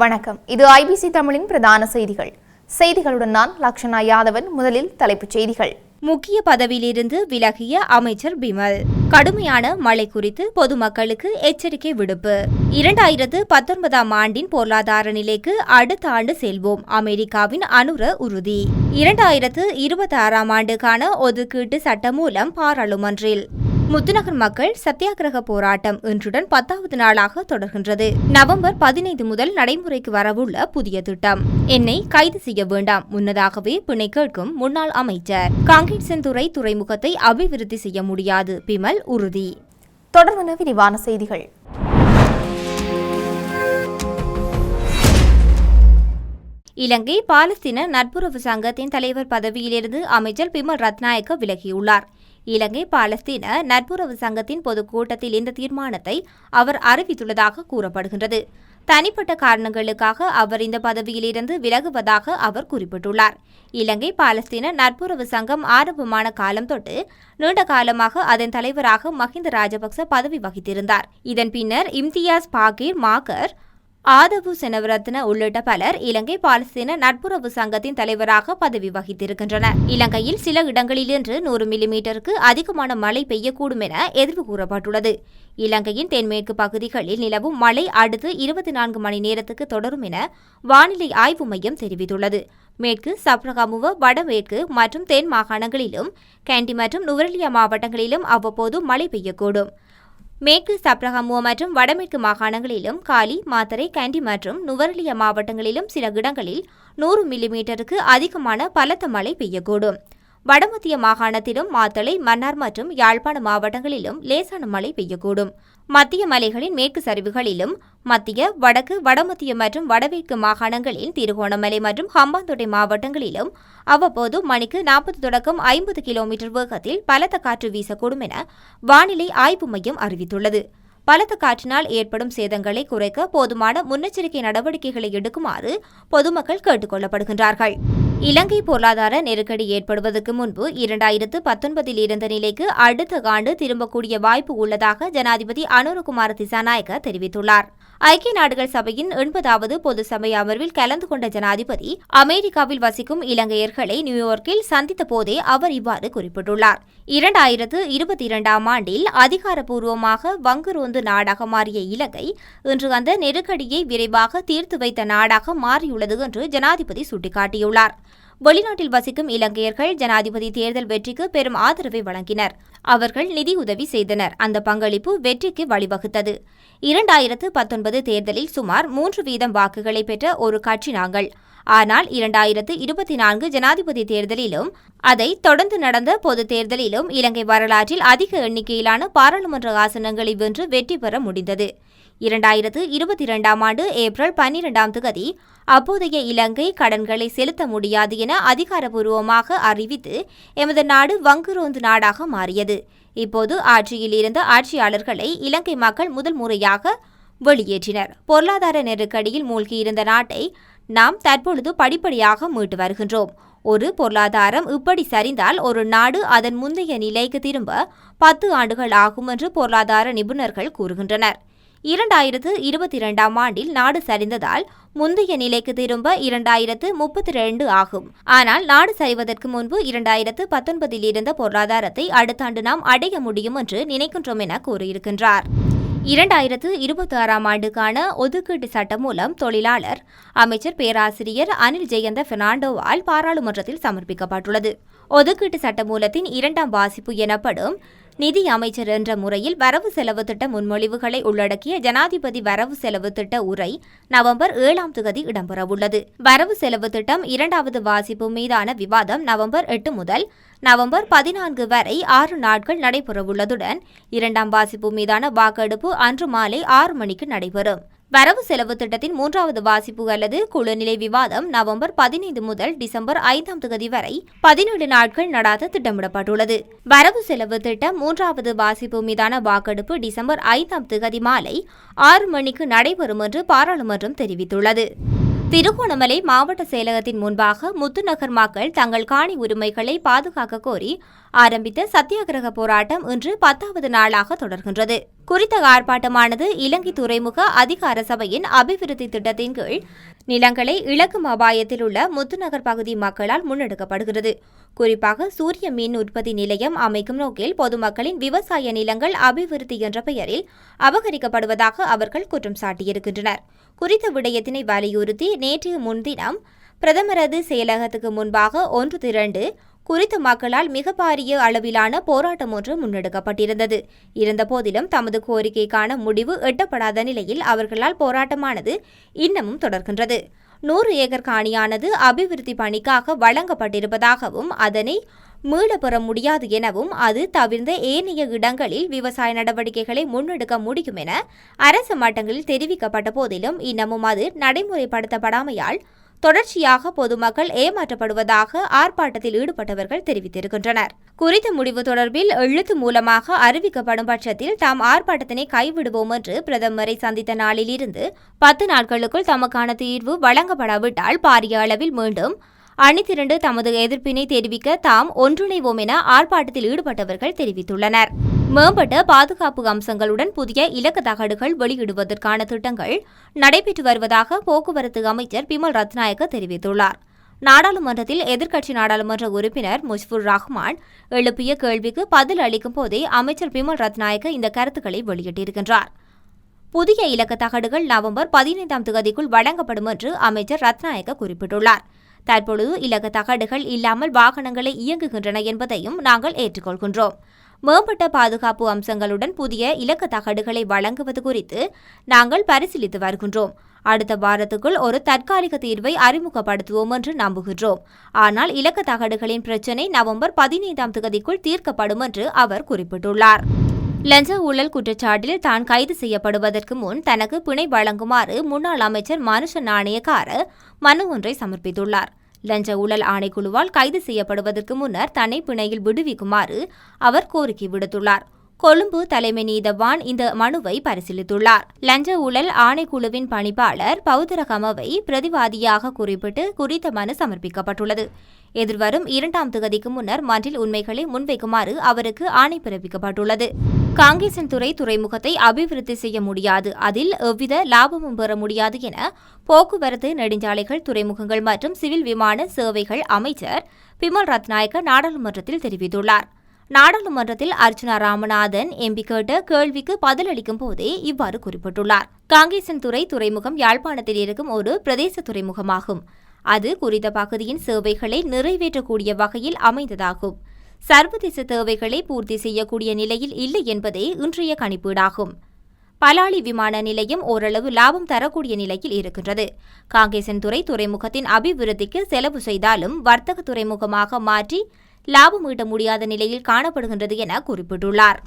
வணக்கம். இது ஐபிசி தமிழின் பிரதான செய்திகள். செய்திகளுடன் நான் லக்ஷனா யாதவன் முதலில் தலைப்புச் செய்திகள். முக்கிய பதவியிலிருந்து விலகிய அமைச்சர் பிமல். கடுமையான மழை குறித்து பொதுமக்களுக்கு எச்சரிக்கை விடுப்பு. இரண்டாயிரத்து பத்தொன்பதாம் ஆண்டின் பொருளாதார நிலைக்கு அடுத்த ஆண்டு செல்வோம். அமெரிக்காவின் அனுர உறுதி. இரண்டாயிரத்து இருபத்தி ஆறாம் ஆண்டுக்கான ஒதுக்கீட்டு சட்டமூலம் பாராளுமன்றில் முத்துநகர் மக்கள் சத்தியாகிரக போராட்டம் இன்றுடன் பத்தாவது நாளாக தொடர்கின்றது. நவம்பர் பதினைந்து முதல் நடைமுறைக்கு வரவுள்ள புதிய திட்டம். என்னை கைது செய்ய வேண்டாம். முன்னதாகவே பிணை கேட்கும் முன்னாள் அமைச்சர். காங்கேட்சன்துறை துறைமுகத்தை அபிவிருத்தி செய்ய முடியாது. பிமல் உறுதி. தொடர்பான விரிவான செய்திகள். இலங்கை பாலஸ்தீன நட்புறவு சங்கத்தின் தலைவர் பதவியிலிருந்து அமைச்சர் பிமல் ரத்நாயக்க விலகியுள்ளார். இலங்கை பாலஸ்தீன நட்புறவு சங்கத்தின் பொதுக்கூட்டத்தில் இந்த தீர்மானத்தை அவர் அறிவித்துள்ளதாக கூறப்படுகின்றது. தனிப்பட்ட காரணங்களுக்காக அவர் இந்த பதவியிலிருந்து விலகுவதாக அவர் குறிப்பிட்டுள்ளார். இலங்கை பாலஸ்தீன நட்புறவு சங்கம் ஆரம்பமான காலம் தொட்டு நீண்ட காலமாக அதன் தலைவராக மஹிந்த ராஜபக்ச பதவி வகித்திருந்தார். இதன் பின்னர் இம்தியாஸ் பாகீர் மாகர் ஆதவு செனவரத்ன உள்ளிட்ட பலர் இலங்கை பாலஸ்தீன நட்புறவு சங்கத்தின் தலைவராக பதவி வகித்திருக்கின்றனர். இலங்கையில் சில இடங்களிலிருந்து நூறு மில்லிமீட்டருக்கு அதிகமான மழை பெய்யக்கூடும் என எதிர்வு கூறப்பட்டுள்ளது. இலங்கையின் தென்மேற்கு பகுதிகளில் நிலவும் மழை அடுத்து இருபத்தி நான்கு மணி நேரத்துக்கு தொடரும் என வானிலை ஆய்வு மையம் தெரிவித்துள்ளது. மேற்கு சப்ரகமுவ வடமேற்கு மற்றும் தென் மாகாணங்களிலும் கேண்டி மற்றும் நுவரலியா மாவட்டங்களிலும் அவ்வப்போது மழை பெய்யக்கூடும். மேற்கு சப்ரகமுவ மற்றும் வடமேற்கு மாகாணங்களிலும் காலி மாத்தரை கேண்டி மற்றும் நுவரெலியா மாவட்டங்களிலும் சில இடங்களில் நூறு மில்லிமீட்டருக்கு அதிகமான பலத்த மழை பெய்யக்கூடும். வடமத்திய மாகாணத்திலும் மாத்தளை மன்னார் மற்றும் யாழ்ப்பாண மாவட்டங்களிலும் லேசான மழை பெய்யக்கூடும். மத்திய மலைகளின் மேற்கு சரிவுகளிலும் மத்திய வடக்கு வடமத்திய மற்றும் வடமேற்கு மாகாணங்களில் திருகோணமலை மற்றும் ஹம்பாந்தோட்டை மாவட்டங்களிலும் அவ்வப்போது மணிக்கு நாற்பது தொடக்கம் ஐம்பது கிலோமீட்டர் வேகத்தில் பலத்த காற்று வீசக்கூடும் என வானிலை ஆய்வு மையம் அறிவித்துள்ளது. பலத்த காற்றினால் ஏற்படும் சேதங்களை குறைக்க போதுமான முன்னெச்சரிக்கை நடவடிக்கைகளை எடுக்குமாறு பொதுமக்கள் கேட்டுக் கொள்ளப்படுகின்றார்கள். இலங்கை பொருளாதார நெருக்கடி ஏற்படுவதற்கு முன்பு இரண்டாயிரத்து பத்தொன்பதில் இருந்த நிலைக்கு அடுத்த ஆண்டு திரும்பக்கூடிய வாய்ப்பு உள்ளதாக ஜனாதிபதி அனுரகுமார திசாநாயக்க தெரிவித்துள்ளார். ஐக்கிய நாடுகள் சபையின் எண்பதாவது பொது சபை அமர்வில் கலந்து கொண்ட ஜனாதிபதி அமெரிக்காவில் வசிக்கும் இலங்கையர்களை நியூயார்க்கில் சந்தித்த போதே அவர் இவ்வாறு குறிப்பிட்டுள்ளார். இரண்டாயிரத்து இருபத்தி இரண்டாம் ஆண்டில் அதிகாரப்பூர்வமாக வங்குரோந்து நாடாக மாறிய இலங்கை இன்று அந்த நெருக்கடியை விரைவாக தீர்த்து வைத்த நாடாக மாறியுள்ளது என்று ஜனாதிபதி சுட்டிக்காட்டியுள்ளார். வெளிநாட்டில் வசிக்கும் இலங்கையர்கள் ஜனாதிபதி தேர்தல் வெற்றிக்கு பெரும் ஆதரவை வழங்கினர். அவர்கள் நிதி உதவி செய்தனர். அந்த பங்களிப்பு வெற்றிக்கு வழிவகுத்தது. இரண்டாயிரத்து பத்தொன்பது தேர்தலில் சுமார் மூன்று வீதம் வாக்குகளை பெற்ற ஒரு கட்சி நாங்கள். ஆனால் இரண்டாயிரத்து இருபத்தி நான்கு ஜனாதிபதி தேர்தலிலும் அதை தொடர்ந்து நடந்த பொது தேர்தலிலும் இலங்கை வரலாற்றில் அதிக எண்ணிக்கையிலான பாராளுமன்ற ஆசனங்களை வென்று வெற்றி பெற முடிந்தது. இரண்டாயிரத்து இருபத்தி இரண்டாம் ஆண்டு ஏப்ரல் பன்னிரெண்டாம் தேதி அப்போதைய இலங்கை கடன்களை செலுத்த முடியாது என அதிகாரபூர்வமாக அறிவித்து எமது நாடு வங்குரோந்து நாடாக மாறியது. இப்போது ஆட்சியில் இருந்த ஆட்சியாளர்களை இலங்கை மக்கள் முதல் முறையாக வெளியேற்றினர். பொருளாதார நெருக்கடியில் மூழ்கியிருந்த நாட்டை நாம் தற்பொழுது படிப்படியாக மீட்டு வருகின்றோம். ஒரு பொருளாதாரம் இப்படி சரிந்தால் ஒரு நாடு அதன் முந்தைய நிலைக்கு திரும்ப பத்து ஆண்டுகள் ஆகும் என்று பொருளாதார நிபுணர்கள் கூறுகின்றனர். இரண்டாயிரத்து இருபத்தி இரண்டாம் ஆண்டில் நாடு சரிந்ததால் முந்தைய நிலைக்கு திரும்ப இரண்டாயிரத்து முப்பத்தி ரெண்டு ஆகும். ஆனால் நாடு சரிவதற்கு முன்பு இரண்டாயிரத்து பத்தொன்பதில் இருந்த பொருளாதாரத்தை அடுத்த ஆண்டு நாம் அடைய முடியும் என்று நினைக்கின்றோம் என கூறியிருக்கின்றார். இரண்டாயிரத்து இருபத்தி ஆறாம் ஆண்டுக்கான ஒதுக்கீட்டு சட்டம் மூலம் தொழிலாளர் அமைச்சர் பேராசிரியர் அனில் ஜெயந்த பெர்னாண்டோவால் பாராளுமன்றத்தில் சமர்ப்பிக்கப்பட்டுள்ளது. ஒதுக்கீட்டு சட்டமூலத்தின் இரண்டாம் வாசிப்பு எனப்படும் நிதி அமைச்சர் என்ற முறையில் வரவு செலவு திட்ட முன்மொழிவுகளை உள்ளடக்கிய ஜனாதிபதி வரவு செலவு திட்ட உரை நவம்பர் ஏழாம் தேதி இடம்பெறவுள்ளது. வரவு செலவு திட்டம் இரண்டாவது வாசிப்பு மீதான விவாதம் நவம்பர் எட்டு முதல் நவம்பர் பதினான்கு வரை ஆறு நாட்கள் நடைபெறவுள்ளதுடன் இரண்டாம் வாசிப்பு மீதான வாக்கெடுப்பு அன்று மாலை ஆறு மணிக்கு நடைபெறும். வரவு செலவு திட்டத்தின் மூன்றாவது வாசிப்பு அல்லது குழுநிலை விவாதம் நவம்பர் பதினைந்து முதல் டிசம்பர் ஐந்தாம் தேதி வரை பதினேழு நாட்கள் நடாத்த திட்டமிடப்பட்டுள்ளது. வரவு செலவு திட்டம் மூன்றாவது வாசிப்பு மீதான வாக்கெடுப்பு டிசம்பர் ஐந்தாம் தேதி மாலை ஆறு மணிக்கு நடைபெறும் என்று பாராளுமன்றம் தெரிவித்துள்ளது. திருகோணமலை மாவட்ட செயலகத்தின் முன்பாக முத்துநகர் மக்கள் தங்கள் காணி உரிமைகளை பாதுகாக்க கோரி ஆரம்பித்த சத்தியாகிரக போராட்டம் இன்று பத்தாவது நாளாக தொடர்கின்றது. குறித்த ஆர்ப்பாட்டமானது இலங்கை துறைமுக அதிகார சபையின் அபிவிருத்தி திட்டத்தின் கீழ் நிலங்களை இழக்கும் அபாயத்தில் உள்ள முத்துநகர் பகுதி மக்களால் முன்னெடுக்கப்படுகிறது. குறிப்பாக சூரிய மின் உற்பத்தி நிலையம் அமைக்கும் நோக்கில் பொதுமக்களின் விவசாய நிலங்கள் அபிவிருத்தி என்ற பெயரில் அபகரிக்கப்படுவதாக அவர்கள் குற்றம் சாட்டியிருக்கின்றனர். குறித்த விடயத்தினை வலியுறுத்தி நேற்றைய முன்தினம் பிரதமரது செயலகத்துக்கு முன்பாக ஒன்று திரண்டு குறித்த மக்களால் மிக பாரிய அளவிலான போராட்டம் ஒன்று முன்னெடுக்கப்பட்டிருந்தது. இருந்தபோதிலும் தமது கோரிக்கைக்கான முடிவு எட்டப்படாத நிலையில் அவர்களால் போராட்டமானது இன்னமும் தொடர்கின்றது. நூறு ஏக்கர் காணியானது அபிவிருத்தி பணிக்காக வழங்கப்பட்டிருப்பதாகவும் அதனை மீளப்பெற முடியாது எனவும் அது தவிர்ந்த ஏனைய இடங்களில் விவசாய நடவடிக்கைகளை முன்னெடுக்க முடியும் என அரசு மட்டங்களில் தெரிவிக்கப்பட்ட போதிலும் இன்னமும் அது நடைமுறைப்படுத்தப்படாமையால் தொடர்ச்சியாக பொதுமக்கள் ஏமாற்றப்படுவதாக ஆர்ப்பாட்டத்தில் ஈடுபட்டவர்கள் தெரிவித்திருக்கின்றனர். குறித்த முடிவு தொடர்பில் எழுத்து மூலமாக அறிவிக்கப்படும் பட்சத்தில் தாம் ஆர்ப்பாட்டத்தினை கைவிடுவோம் என்று பிரதமரை சந்தித்த நாளில் இருந்து பத்து நாட்களுக்குள் தமக்கான தீர்வு வழங்கப்படாவிட்டால் பாரிய அளவில் மீண்டும் அணிதிரண்டு தமது எதிர்ப்பினை தெரிவிக்க தாம் ஒன்றிணைவோம் என ஆர்ப்பாட்டத்தில் ஈடுபட்டவர்கள் தெரிவித்துள்ளனர். மேம்பட்ட பாதுகாப்பு அம்சங்களுடன் புதிய இலக்கு தகடுகள் வெளியிடுவதற்கான திட்டங்கள் நடைபெற்று வருவதாக போக்குவரத்து அமைச்சர் பிமல் ரத்நாயக்க தெரிவித்துள்ளார். நாடாளுமன்றத்தில் எதிர்க்கட்சி நாடாளுமன்ற உறுப்பினர் முஷ்புர் ரஹ்மான் எழுப்பிய கேள்விக்கு பதில் அளிக்கும் போதே அமைச்சர் பிமல் ரத்நாயக்க இந்த கருத்துக்களை வெளியிட்டிருக்கின்றார். புதிய இலக்க தகடுகள் நவம்பர் பதினைந்தாம் தேதிக்குள் வழங்கப்படும் என்று அமைச்சர் ரத்நாயக்க குறிப்பிட்டுள்ளார். தற்பொழுது இலக்க தகடுகள் இல்லாமல் வாகனங்களை இயங்குகின்றன என்பதையும் நாங்கள் ஏற்றுக்கொள்கின்றோம். மேம்பட்ட பாதுகாப்பு அம்சங்களுடன் புதிய இலக்க தகடுகளை வழங்குவது குறித்து நாங்கள் பரிசீலித்து வருகின்றோம். அடுத்த வாரத்துக்குள் ஒரு தற்காலிக தீர்வை அறிமுகப்படுத்துவோம் என்று நம்புகின்றோம். ஆனால் இலக்க தகடுகளின் பிரச்சினை நவம்பர் பதினைந்தாம் தேதிக்குள் தீர்க்கப்படும் என்று அவர் குறிப்பிட்டுள்ளார். லஞ்ச ஊழல் குற்றச்சாட்டில் தான் கைது செய்யப்படுவதற்கு முன் தனக்கு பிணை வழங்குமாறு முன்னாள் அமைச்சர் மனுஷ நாணயக்கார மனு ஒன்றை சமர்ப்பித்துள்ளார். லஞ்ச ஊழல் ஆணைக்குழுவால் கைது செய்யப்படுவதற்கு முன்னர் தன்னை பிணையில் விடுவிக்குமாறு அவர் கோரிக்கை விடுத்துள்ளார். கொழும்பு தலைமை நீதவான் இந்த மனுவை பரிசீலித்துள்ளார். லஞ்ச ஊழல் ஆணைக்குழுவின் பணிப்பாளர் பௌத்தரகமவை பிரதிவாதியாக குறிப்பிட்டு குறித்த மனு சமர்ப்பிக்கப்பட்டுள்ளது. எதிர்வரும் இரண்டாம் தொகுதிக்கு முன்னர் மன்றில் உண்மைகளை முன்வைக்குமாறு அவருக்கு ஆணை பிறப்பிக்கப்பட்டுள்ளது. காங்கேசன்துறை துறைமுகத்தை அபிவிருத்தி செய்ய முடியாது. அதில் எவ்வித லாபமும் பெற முடியாது என போக்குவரத்து நெடுஞ்சாலைகள் துறைமுகங்கள் மற்றும் சிவில் விமான சேவைகள் அமைச்சர் பிமல் ரத்நாயக்க நாடாளுமன்றத்தில் தெரிவித்துள்ளார். நாடாளுமன்றத்தில் அர்ச்சுனா ராமநாதன் எம்பி கேட்ட கேள்விக்கு பதிலளிக்கும் போதே இவ்வாறு குறிப்பிட்டுள்ளார். காங்கேசன்துறை துறைமுகம் யாழ்ப்பாணத்தில் இருக்கும் ஒரு பிரதேச துறைமுகமாகும். அது குறித்த பகுதியின் சேவைகளை நிறைவேற்றக்கூடிய வகையில் அமைந்ததாகும். சர்வதேச தேவைகளை பூர்த்தி செய்யக்கூடிய நிலையில் இல்லை என்பதே இன்றைய கணிப்பீடாகும். பலாலி விமான நிலையம் ஓரளவு லாபம் தரக்கூடிய நிலையில் இருக்கின்றது. காங்கேசன்துறை துறைமுகத்தின் அபிவிருத்திக்கு செலவு செய்தாலும் வர்த்தக துறைமுகமாக மாற்றி லாபம் ஈட்ட முடியாத நிலையில் காணப்படுகின்றது என குறிப்பிட்டுள்ளார்.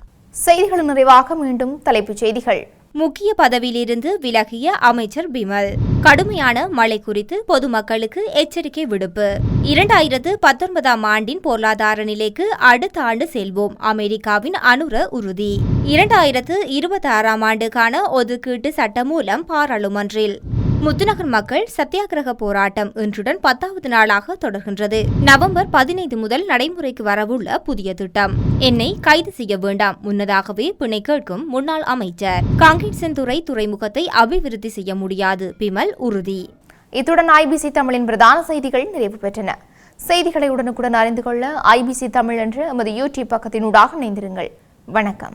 செய்திகளின் நிறைவாக மீண்டும் தலைப்புச் செய்திகள். முக்கிய பதவியிலிருந்து விலகிய அமைச்சர் பிமல். கடுமையான மழை குறித்து பொதுமக்களுக்கு எச்சரிக்கை விடுப்பு. இரண்டாயிரத்து பத்தொன்பதாம் ஆண்டின் பொருளாதார நிலைக்கு அடுத்த ஆண்டு செல்வோம். அமெரிக்காவின் அனுர உறுதி. இரண்டாயிரத்து இருபத்தி ஆறாம் ஆண்டுக்கான ஒதுக்கீட்டு சட்டமூலம் பாராளுமன்றில் முத்துநகர் மக்கள் சத்தியாகிரக போராட்டம் இன்றுடன் பத்தாவது நாளாக தொடர்கின்றது. நவம்பர் பதினைந்து முதல் நடைமுறைக்கு வரவுள்ள புதிய திட்டம். என்னை கைது செய்ய வேண்டாம். முன்னதாகவே பிணை கேட்கும் முன்னாள் அமைச்சர். காங்கேசன்துறை துறைமுகத்தை அபிவிருத்தி செய்ய முடியாது. பிமல் உறுதி. இத்துடன் ஐபிசி தமிழின் பிரதான செய்திகள் நிறைவு பெற்றன. செய்திகளை உடனுக்குடன் அறிந்து கொள்ள ஐபிசி தமிழ் என்ற எமது யூடியூப் பக்கத்தினூடாக இணைந்திருங்கள். வணக்கம்.